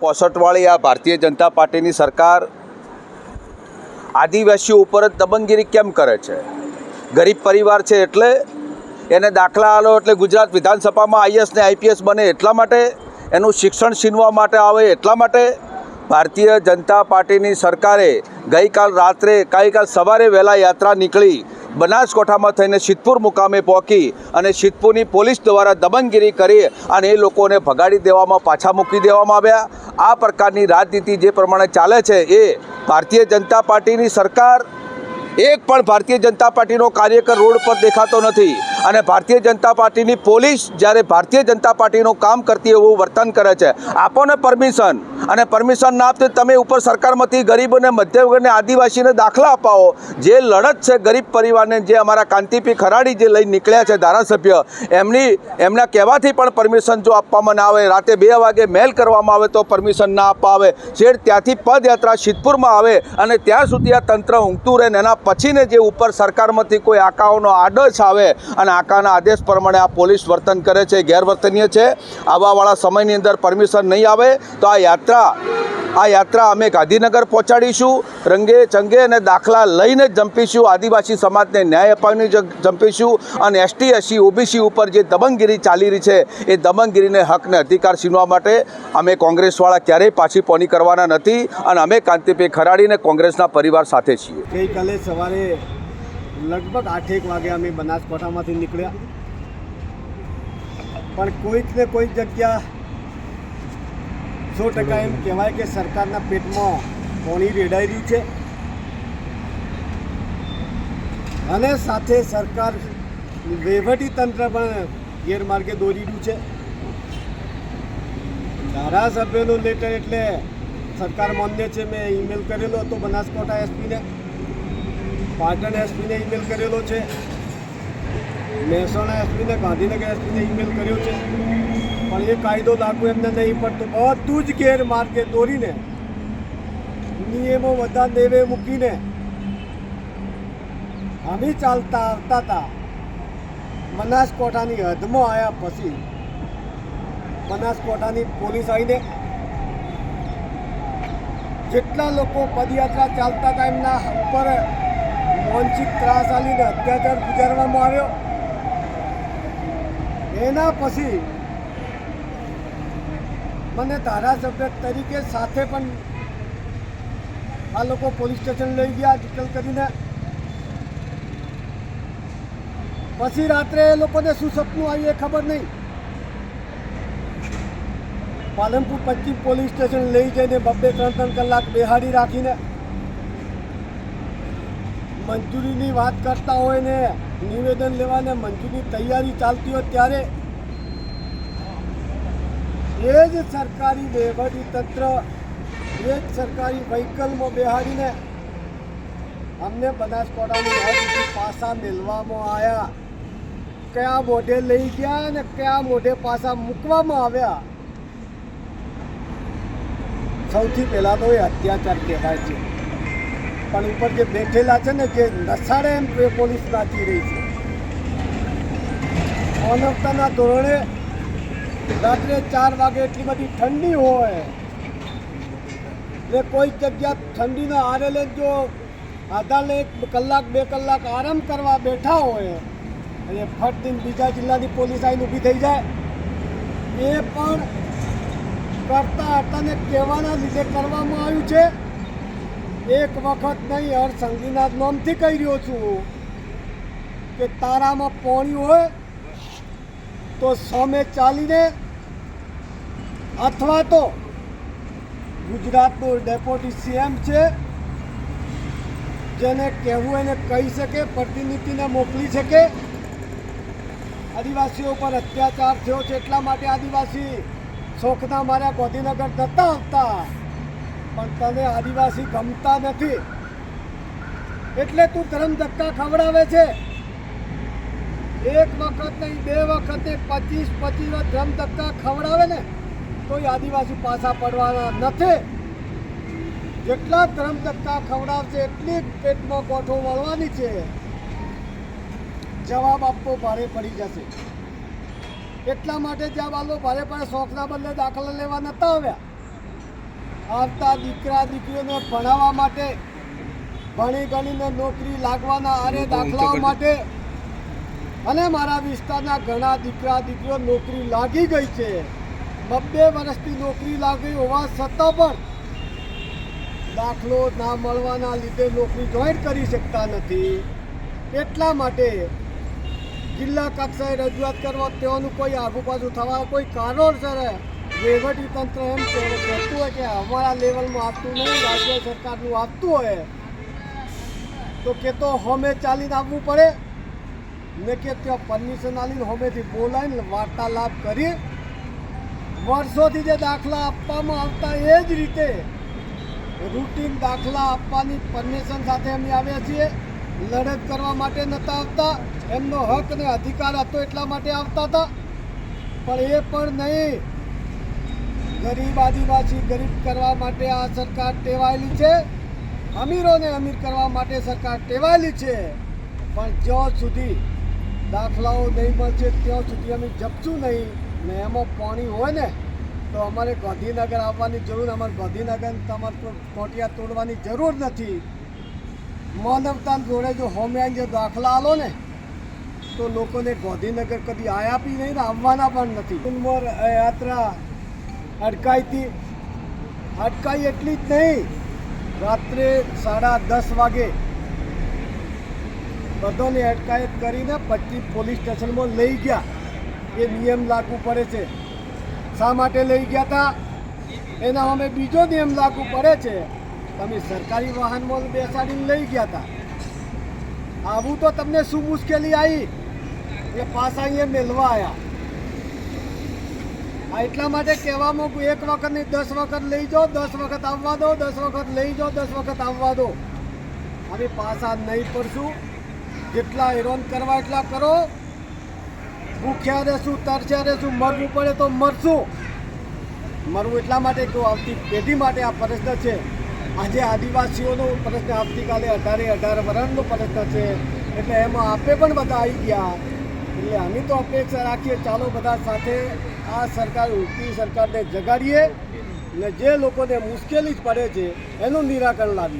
પોસઠવાળી આ ભારતીય જનતા પાર્ટીની સરકાર આદિવાસીઓ ઉપર જ દબંગગીરી કેમ કરે છે? ગરીબ પરિવાર છે એટલે એને દાખલા આલો એટલે ગુજરાત વિધાનસભામાં આઈએસ ને આઈપીએસ બને એટલા માટે, એનું શિક્ષણ છીનવા માટે આવે એટલા માટે ભારતીય જનતા પાર્ટીની સરકારે ગઈકાલ રાત્રે ગઈકાલ સવારે વહેલા યાત્રા નીકળી બનાસકાંઠામાં થઈને સિદ્ધપુર મુકામે પહોંચી અને સિદ્ધપુરની પોલીસ દ્વારા દબંગીરી કરી અને એ લોકોને ભગાડી દેવામાં, પાછા મૂકી દેવામાં આવ્યા. આ પ્રકારની રાજનીતિ જે પ્રમાણે ચાલે છે એ ભારતીય જનતા પાર્ટીની સરકાર એક પણ ભારતીય જનતા પાર્ટીનો કાર્યકર રોડ પર દેખાતો નથી. અને ભારતીય જનતા પાર્ટીની પોલીસ જ્યારે ભારતીય જનતા પાર્ટીનું કામ કરતી એવું વર્તન કરે છે. આપોને પરમિશન. અને પરમિશન ના આપતે તમે ઉપર સરકારમાંથી ગરીબ અને મધ્યવર્ગને આદિવાસીને દાખલા અપાવો. જે લડત છે ગરીબ પરિવારને જે અમારા કાંતિપી ખરાડી જે લઈને નીકળ્યા છે ધારાસભ્ય, એમની, એમના કહેવાથી પણ પરમિશન જો આપવામાં ના આવે, રાતે બે વાગે મેલ કરવામાં આવે તો પરમિશન ના આપવા આવે છેડ ત્યાંથી પદયાત્રા સિદ્ધપુરમાં આવે અને ત્યાં સુધી આ તંત્ર ઊંઘતું રહે એના પછીને જે ઉપર સરકારમાંથી કોઈ આકાઓનો આદેશ આવે અને આકાના આદેશ પ્રમાણે આ પોલીસ વર્તન કરે છે ગેરવર્તનીય છે. આવાવાળા સમયની અંદર પરમિશન નહીં આવે તો આ યાત્રા આ યાત્રા અમે ગાંધીનગર પહોંચાડીશું, રંગે ચંગે અને દાખલા લઈને જ જંપીશું, આદિવાસી સમાજને ન્યાય અપાવીને જંપીશું અને એસટી, એસસી, ઓબીસી ઉપર જે દબંગગીરી ચાલી રહી છે, એ દબંગગીરીને હકને અધિકાર છીનવા માટે અમે કોંગ્રેસવાળા ક્યારેય પાછી પોની કરવાના નથી અને અમે કાંતિભાઈ ખરાડીને કોંગ્રેસના પરિવાર સાથે છીએ. ગઈકાલે સવારે લગભગ આઠેક વાગે અમે બનાસકાંઠામાંથી નીકળ્યા. પણ કોઈક ને કોઈક જગ્યા સો ટકા એમ કહેવાય કે સરકારના પેટમાં પાણી રેડાઈ રહ્યું છે. અને સાથે સરકાર વહીવટી તંત્ર પણ ગેરમાર્ગે દોરી રહ્યું છે. ધારાસભ્યનું લેટર એટલે સરકાર માન્ય છે, મેં ઈમેલ કરેલો હતો બનાસકાંઠા એસપીને. પાટણ એસપીને ઈમેલ કરેલો છે. મહેસાણા એસપીને ગાંધીનગર એસપીને ઈમેલ કર્યો છે. પણ એ કાયદો લાગુ એમને નહીં પડતો. બધું જ ગેરમાર્ગે દોરીને, નિયમો બધા દેવે મૂકીને અમે ચાલતા આવતા હતા. બનાસકોઠાની હદમાં આવ્યા પછી બનાસકોઠાની પોલીસ આવીને જેટલા લોકો પદયાત્રા ચાલતા હતા એમના ઉપર માનસિક ત્રાસ આલીને અત્યાચાર ગુજારવામાં આવ્યો. એના પછી મને ધારાસભ્ય તરીકે સાથે પણ આ લોકો પોલીસ સ્ટેશન લઈ ગયા ડિટેલ કરીને. પછી રાત્રે એ લોકોને શું સપનું આવ્યું એ ખબર નહીં. પાલનપુર પશ્ચિમ પોલીસ સ્ટેશન લઈ જઈને બબ્બે ત્રણ ત્રણ કલાક બેહાડી રાખીને. મંજૂરીની વાત કરતા હોય ને નિવેદન લેવાને મંજૂરી તૈયારી ચાલતી હોય ત્યારે એ જ સરકારી વહીવટી તંત્ર, એ જ સરકારી વ્હીકલમાં બેહાડીને અમને બનાસકાંઠાની હદ પાસા મેળવામાં આવ્યા. કયા મોઢે લઈ ગયા અને કયા મોઢે પાસા મૂકવામાં આવ્યા? સૌથી પહેલાં તો એ અત્યાચાર કહેવાય છે. પણ ઉપર જે બેઠેલા છે ને, જે નસાડે એમ પોલીસ નાચી રહી છે. માનવતાના ધોરણે રાત્રે ચાર વાગે એટલી બધી ઠંડી હોય. એટલે કોઈ જગ્યા ઠંડીના આરેલે જો આધારે એક કલાક, બે કલાક આરામ કરવા બેઠા હોય, અને ફટ દિન બીજા જિલ્લાની પોલીસ આવીને ઊભી થઈ જાય. એ પણ કરતા હતા ને કહેવાના લીધે કરવામાં આવ્યું છે. એક વખત નહીં, હર સંગીનાથ નામથી કહી રહ્યો છું કે તારામાં પાણી હોય તો સામે ચાલીને અથવા તો ગુજરાતનો ડેપ્યુટી સીએમ છે, જેને કહેવું એને કહી શકે, પ્રતિનિધિને મોકલી શકે. આદિવાસીઓ પર અત્યાચાર થયો છે એટલા માટે આદિવાસી શોખના માર્યા ગોધીનગર જતા આવતા. પણ તને આદિવાસી ગમતા નથી. એટલે તું ધરમ ધક્કા ખવડાવે છે. એક વખત નહીં બે વખતે પચીસ પચીસ ધર્મ ધક્કા ખવડાવે ને તો આદિવાસી પાછા પડવાના નથી. જેટલા ધર્મ ધક્કા ખવડાવશે એટલી પેટમાં કોઠો વળવાની છે. જવાબ આપવો ભારે પડી જશે. એટલા માટે જવાબ બાળકો ભારે પડે શોખના બદલે દાખલા લેવા નતા આવ્યા. આવતા દીકરા દીકરીઓને ભણાવવા માટે ભણી ગણીને નોકરી લાગવાના આરે દાખલાઓ માટે અને મારા વિસ્તારના ઘણા દીકરા, દીકરીઓ નોકરી લાગી ગઈ છે. બબ્બે વર્ષથી નોકરી લાગી હોવા છતાં પણ દાખલો ના મળવાના લીધે નોકરી જોઈન કરી શકતા નથી. એટલા માટે જિલ્લા કક્ષાએ રજૂઆત કરવા તેઓનું કોઈ આગુપાછું થવા કોઈ કારણસર વહીવટી તંત્ર એમ કહેતું હોય કે અમારા લેવલમાં આપતું નહીં, રાજ્ય સરકારનું આપતું હોય, તો કે તો હોમે ચાલીને આવવું પડે. ને કે ત્યાં પરમિશન આલીને હોમેથી બોલાવીને વાર્તાલાપ કરી વર્ષોથી જે દાખલા આપવામાં આવતા એ જ રીતે રૂટીન દાખલા આપવાની પરમિશન સાથે અમે આવ્યા છીએ. લડત કરવા માટે નહોતા આવતા, એમનો હક ને અધિકાર હતો એટલા માટે આવતા હતા. પણ એ પણ નહીં. ગરીબ આદિવાસી ગરીબ કરવા માટે આ સરકાર ટેવાયેલી છે. અમીરોને અમીર કરવા માટે સરકાર ટેવાયેલી છે. પણ જ્યાં સુધી દાખલાઓ નહીં મળશે, ત્યાં સુધી અમે જપશું નહીં ને એમાં પાણી હોય ને, તો અમારે ગાંધીનગર આવવાની જરૂર અમારે ગાંધીનગર તમારે કોટિયા તોડવાની જરૂર નથી. માનવતા જોડે જો હોમે જે જો દાખલા આલો ને, તો લોકોને ગાંધીનગર કદી આયા બી નહીં ને આવવાના પણ નથી. ઉંમર યાત્રા અટકાઈતી અટકાઈ એટલી જ નહીં. રાત્રે સાડા દસ વાગે બધાને અટકાયત કરીને પછી પોલીસ સ્ટેશનમાં લઈ ગયા. એ નિયમ લાગુ પડે છે. શા માટે લઈ ગયા હતા એના અમે બીજો નિયમ લાગુ પડે છે. તમે સરકારી વાહનમાં બેસાડીને લઈ ગયા હતા આવું તો તમને શું મુશ્કેલી આવી એ પાછા અહીંયા મેળવા આવ્યા આ એટલા માટે કહેવામાં એક વખત નહીં, દસ વખત લઈ જાઓ, દસ વખત આવવા દો, દસ વખત લઈ જાઓ, દસ વખત આવવા દો. અમે પાછા નહીં પડશું. જેટલા હેરોન કરવા એટલા કરો. ભૂખ્યા રહેશું તરસ્યા રહેશું મરવું પડે તો મરશું. મરવું એટલા માટે કે આવતી પેઢી માટે આ પ્રશ્ન છે. આજે આદિવાસીઓનો પ્રશ્ન આવતીકાલે અઢારે અઢાર વર્ષનો પ્રશ્ન છે. એટલે એમાં આપે પણ બધા આવી ગયા. એટલે અમે તો અપેક્ષા રાખીએ, ચાલો બધા સાથે આ સરકાર ઉઠતી સરકારને જગાડીએ ને જે લોકોને મુશ્કેલી જ પડે છે, એનું નિરાકરણ લાવીએ.